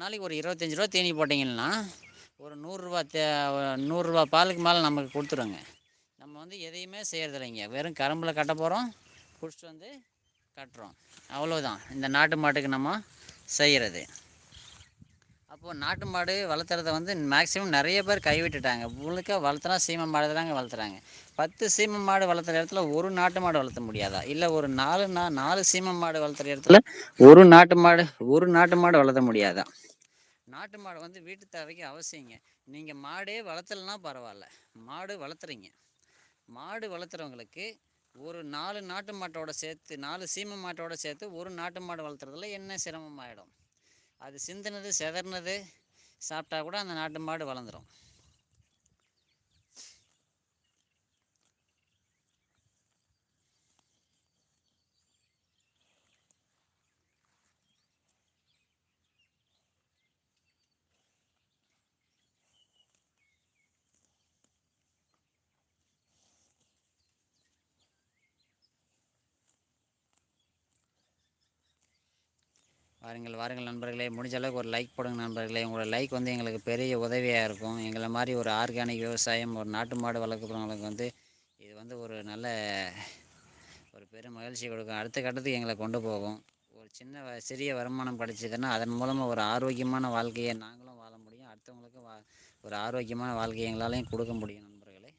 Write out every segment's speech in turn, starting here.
நாளைக்கு ஒரு இருபத்தஞ்சி ரூபா தீனி போட்டிங்கன்னா ஒரு நூறுரூவா தே நூறுரூவா பாலுக்கு மேலே நமக்கு கொடுத்துருங்க. நம்ம வந்து எதையுமே செய்கிறதில்லைங்க வெறும் கரும்பில் கட்ட போகிறோம் குடிச்சிட்டு வந்து கட்டுறோம். அவ்வளோதான் இந்த நாட்டு மாட்டுக்கு நம்ம செய்கிறது அப்போது நாட்டு மாடு வளர்த்துறத வந்து மேக்ஸிமம் நிறைய பேர் கைவிட்டுட்டாங்க. முழுக்க வளர்த்துனா சீமை மாடு தாங்க வளர்த்துறாங்க. பத்து சீமை மாடு வளர்த்துற இடத்துல ஒரு நாட்டு மாடு வளர்த்த முடியாதா? இல்லை ஒரு நாலு நா நாலு சீமை மாடு வளர்த்துற இடத்துல ஒரு நாட்டு மாடு ஒரு நாட்டு மாடு வளர்த்த முடியாதா? நாட்டு மாடு வந்து வீட்டு தேவைக்கு அவசியங்க. நீங்கள் மாடே வளர்த்தலனா பரவாயில்ல. மாடு வளர்த்துறீங்க. மாடு வளர்த்துறவங்களுக்கு ஒரு நாலு நாட்டு மாட்டோட சேர்த்து நாலு சீமை மாட்டோட சேர்த்து ஒரு நாட்டு மாடு வளர்த்துறதுல என்ன சிரமமாயிடும்? அது சிந்தினது செதறினது சாப்பிட்டா கூட அந்த நாட்டு மாடு வளர்ந்துடும் பாருங்கள் வாருங்கள் நண்பர்களே. முடிஞ்ச அளவுக்கு ஒரு லைக் போடுங்க நண்பர்களே. உங்களோட லைக் வந்து எங்களுக்கு பெரிய உதவியாக இருக்கும். எங்களை மாதிரி ஒரு ஆர்கானிக் விவசாயம் ஒரு நாட்டு மாடு வளர்க்குறவங்களுக்கு வந்து இது வந்து ஒரு நல்ல ஒரு பெரும் மகிழ்ச்சி கொடுக்கும். அடுத்த கட்டத்துக்கு எங்களை கொண்டு போகும். ஒரு சின்ன சிறிய வருமானம் கிடைச்சிதுன்னா அதன் மூலமாக ஒரு ஆரோக்கியமான வாழ்க்கையை நாங்களும் வாழ முடியும். அடுத்தவங்களுக்கும் வா ஒரு ஆரோக்கியமான வாழ்க்கையை எங்களாலையும் கொடுக்க முடியும் நண்பர்களே.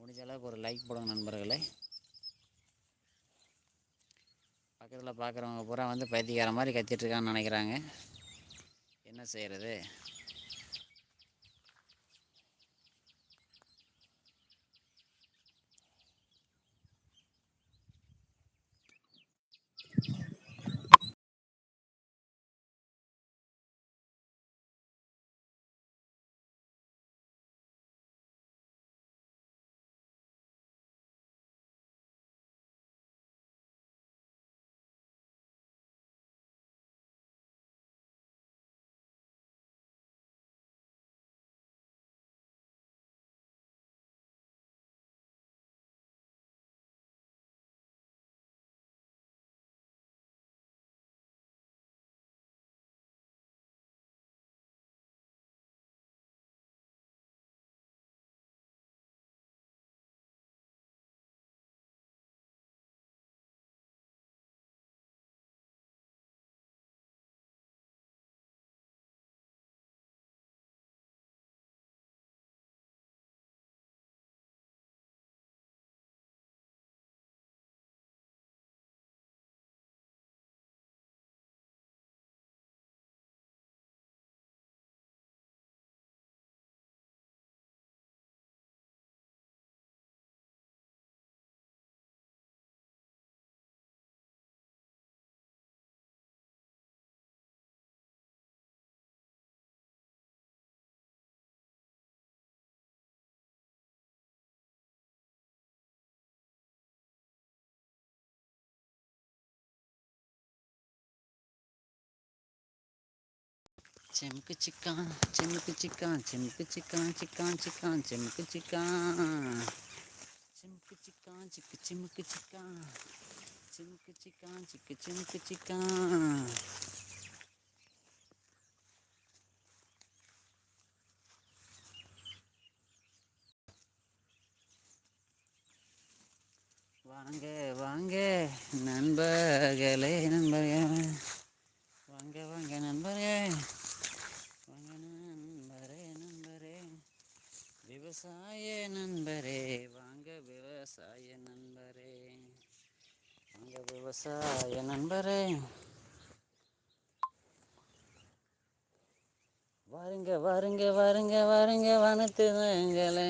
முடிஞ்ச அளவுக்கு ஒரு லைக் போடுங்க நண்பர்களே. பக்கத்தில் பார்க்குறவங்க பூரா வந்து பைத்தியக்கார மாதிரி கத்திட்டுருக்கான்னு நினைக்கிறாங்க. என்ன செய்கிறது செமுக்கு சிக்கான் செமுக்கு சிக்கான் செமுக்கு சிக்கான் சிக்கான் சிக்கான் செமுக்கு சிக்கான் செமுக்கு சிக்கான் சிக்கு சிமுக்கு சிக்கான் சிமுக்கு சிக்கான் சிக்கு சிமுக்கு சிக்கான் வாங்க நண்பர்களே நண்பர்களே வாங்க வாங்க நண்பரே விவசாய நண்பரே வாங்க விவசாய நண்பரே. வாங்க விவசாய நண்பரே. வாருங்க வாருங்க வாருங்க வாருங்க வனத்துங்களே